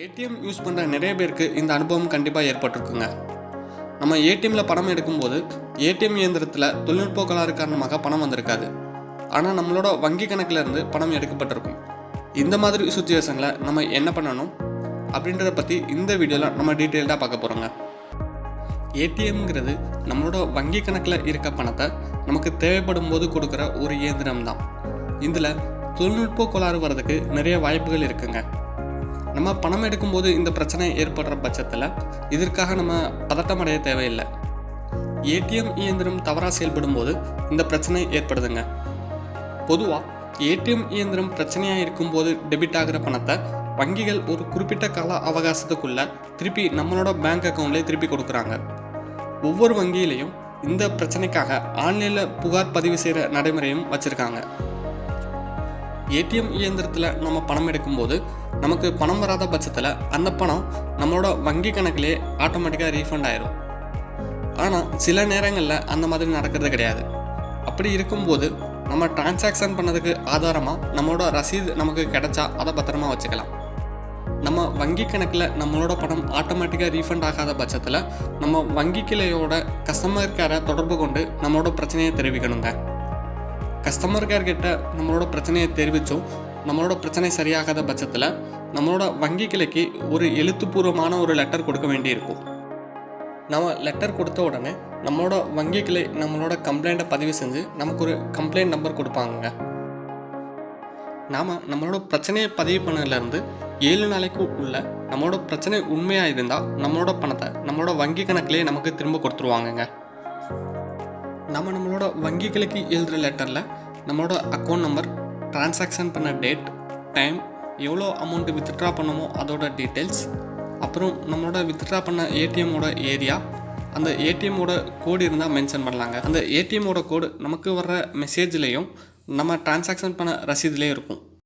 ATM use பண்ணுற நிறைய பேருக்கு இந்த அனுபவம் கண்டிப்பாக ஏற்பட்டிருக்குங்க. நம்ம ஏடிஎம்மில் பணம் எடுக்கும்போது ஏடிஎம் இயந்திரத்தில் தொழில்நுட்ப கோளாறு காரணமாக பணம் வந்திருக்காது. ஆனால் நம்மளோட வங்கி கணக்கிலேருந்து பணம் எடுக்கப்பட்டிருக்கும். இந்த மாதிரி சுச்சுவேஷனில் நம்ம என்ன பண்ணணும்? அப்படின்றத பற்றி இந்த வீடியோவில் நம்ம டீட்டெயில்டாக பார்க்க போகிறோங்க ஏடிஎம்ங்கிறது நம்மளோட வங்கி கணக்கில் இருக்க பணத்தை நமக்கு தேவைப்படும் போது கொடுக்குற ஒரு இயந்திரம் தான் இதில் தொழில்நுட்ப கோளாறு வர்றதுக்கு நிறைய வாய்ப்புகள் இருக்குங்க. நம்ம பணம் எடுக்கும்போது இந்த பிரச்சனை ஏற்படுற பட்சத்தில் இதற்காக நம்ம பதட்டம் அடைய தேவையில்லை. ஏடிஎம் இயந்திரம் தவறாக செயல்படும் போது இந்த பிரச்சனை ஏற்படுதுங்க. பொதுவாக ஏடிஎம் இயந்திரம் பிரச்சனையாக இருக்கும்போது டெபிட் ஆகிற பணத்தை வங்கிகள் ஒரு குறிப்பிட்ட கால அவகாசத்துக்குள்ள திருப்பி நம்மளோட பேங்க் அக்கௌண்ட்லேயே திருப்பி கொடுக்குறாங்க. ஒவ்வொரு வங்கியிலையும் இந்த பிரச்சனைக்காக ஆன்லைனில் புகார் பதிவு செய்கிற நடைமுறையும் வச்சுருக்காங்க. ஏடிஎம் இயந்திரத்தில் நம்ம பணம் எடுக்கும்போது நமக்கு பணம் வராத பட்சத்தில் அந்த பணம் நம்மளோட வங்கி கணக்கிலே ஆட்டோமேட்டிக்காக ரீஃபண்ட் ஆயிரும். ஆனால் சில நேரங்களில் அந்த மாதிரி நடக்கிறது கிடையாது. அப்படி இருக்கும்போது நம்ம டிரான்சாக்ஷன் பண்ணதுக்கு ஆதாரமாக நம்மளோட ரசீது நமக்கு கிடைச்சா அதை பத்திரமா வச்சுக்கலாம். நம்ம வங்கி கணக்கில் நம்மளோட பணம் ஆட்டோமேட்டிக்காக ரீஃபண்ட் ஆகாத பட்சத்தில் நம்ம வங்கி கிளையோட கஸ்டமர் கேரை தொடர்பு கொண்டு நம்மளோட பிரச்சனையை தெரிவிக்கணுங்க. கஸ்டமர் கேர் கிட்ட நம்மளோட பிரச்சனையை தெரிவித்தோம். நம்மளோட பிரச்சனை சரியாகாத பட்சத்தில் நம்மளோட வங்கி கிளைக்கு ஒரு எழுத்துப்பூர்வமான ஒரு லெட்டர் கொடுக்க வேண்டியிருக்கும். நம்ம லெட்டர் கொடுத்த உடனே நம்மளோட வங்கி கிளை நம்மளோட கம்ப்ளைண்ட்டை பதிவு செஞ்சு நமக்கு ஒரு கம்ப்ளைண்ட் நம்பர் கொடுப்பாங்க நாம் நம்மளோட பிரச்சனையை பதிவு பண்ணதுலேருந்து ஏழு நாளைக்கு உள்ள நம்மளோட பிரச்சனை உண்மையாக இருந்தால் நம்மளோட பணத்தை நம்மளோட வங்கி கணக்கிலே நமக்கு திரும்ப கொடுத்துருவாங்கங்க. நம்ம நம்மளோட வங்கிகளுக்கு எழுதுகிற லெட்டரில் நம்மளோட அக்கௌண்ட் நம்பர் ட்ரான்சாக்ஷன் பண்ண டேட் டைம் எவ்வளோ அமௌண்ட்டு வித்ட்ரா பண்ணமோ அதோட டீட்டெயில்ஸ் அப்புறம் நம்மளோட வித்ட்ரா பண்ண ஏடிஎம்மோட ஏரியா அந்த ஏடிஎம்மோட கோடு இருந்தால் மென்ஷன் பண்ணலாங்க. அந்த ஏடிஎம்மோட கோடு நமக்கு வர்ற மெசேஜ்லேயும் நம்ம டிரான்சாக்ஷன் பண்ண ரசீதுலேயும் இருக்கும்.